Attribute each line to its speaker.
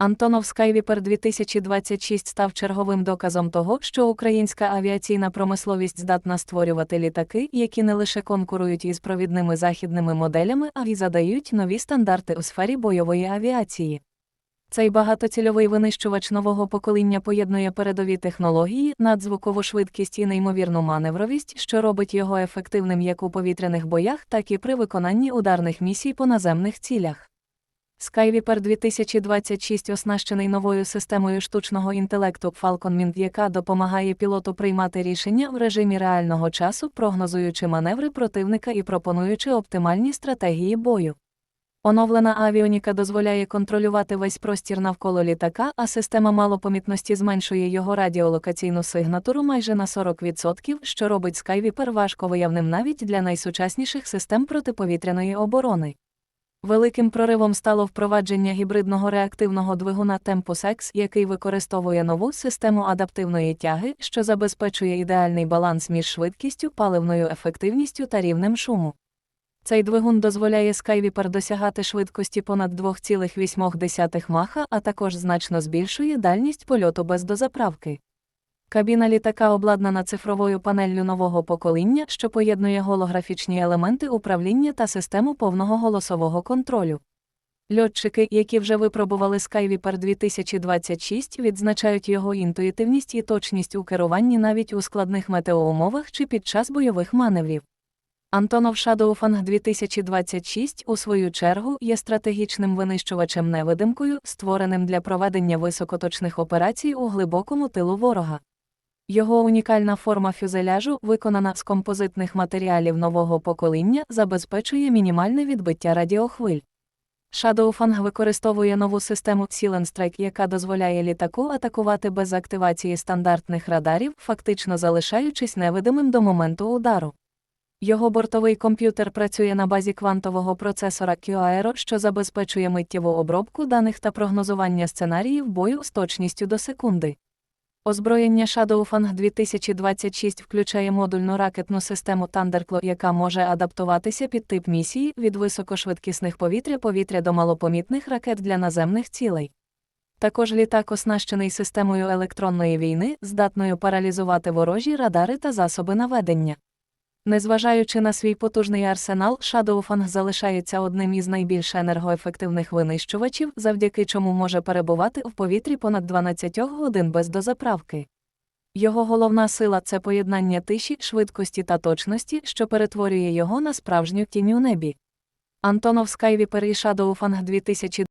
Speaker 1: Антонов Skywipер 2026 став черговим доказом того, що українська авіаційна промисловість здатна створювати літаки, які не лише конкурують із провідними західними моделями, а й задають нові стандарти у сфері бойової авіації. Цей багатоцільовий винищувач нового покоління поєднує передові технології, надзвукову швидкість і неймовірну маневровість, що робить його ефективним як у повітряних боях, так і при виконанні ударних місій по наземних цілях. Skywipер 2026 оснащений новою системою штучного інтелекту Falcon Mint, яка допомагає пілоту приймати рішення в режимі реального часу, прогнозуючи маневри противника і пропонуючи оптимальні стратегії бою. Оновлена авіоніка дозволяє контролювати весь простір навколо літака, а система малопомітності зменшує його радіолокаційну сигнатуру майже на 40%, що робить Skywipер важковиявним навіть для найсучасніших систем протиповітряної оборони. Великим проривом стало впровадження гібридного реактивного двигуна Tempus X, який використовує нову систему адаптивної тяги, що забезпечує ідеальний баланс між швидкістю, паливною ефективністю та рівнем шуму. Цей двигун дозволяє Skywipер досягати швидкості понад 2,8 маха, а також значно збільшує дальність польоту без дозаправки. Кабіна літака обладнана цифровою панеллю нового покоління, що поєднує голографічні елементи управління та систему повного голосового контролю. Льотчики, які вже випробували Skywipер 2026, відзначають його інтуїтивність і точність у керуванні навіть у складних метеоумовах чи під час бойових маневрів. Антонов Shadowfang 2026, у свою чергу, є стратегічним винищувачем-невидимкою, створеним для проведення високоточних операцій у глибокому тилу ворога. Його унікальна форма фюзеляжу, виконана з композитних матеріалів нового покоління, забезпечує мінімальне відбиття радіохвиль. Shadowfang використовує нову систему Silent Strike, яка дозволяє літаку атакувати без активації стандартних радарів, фактично залишаючись невидимим до моменту удару. Його бортовий комп'ютер працює на базі квантового процесора QAero, що забезпечує миттєву обробку даних та прогнозування сценаріїв бою з точністю до секунди. Озброєння Shadowfang 2026 включає модульну ракетну систему Thunderclaw, яка може адаптуватися під тип місії від високошвидкісних повітря-повітря до малопомітних ракет для наземних цілей. Також літак оснащений системою електронної війни, здатною паралізувати ворожі радари та засоби наведення. Незважаючи на свій потужний арсенал, Shadowfang залишається одним із найбільш енергоефективних винищувачів, завдяки чому може перебувати в повітрі понад 12 годин без дозаправки. Його головна сила це поєднання тиші, швидкості та точності, що перетворює його на справжню тінь у небі. Антонов Skywipер і Shadowfang 2000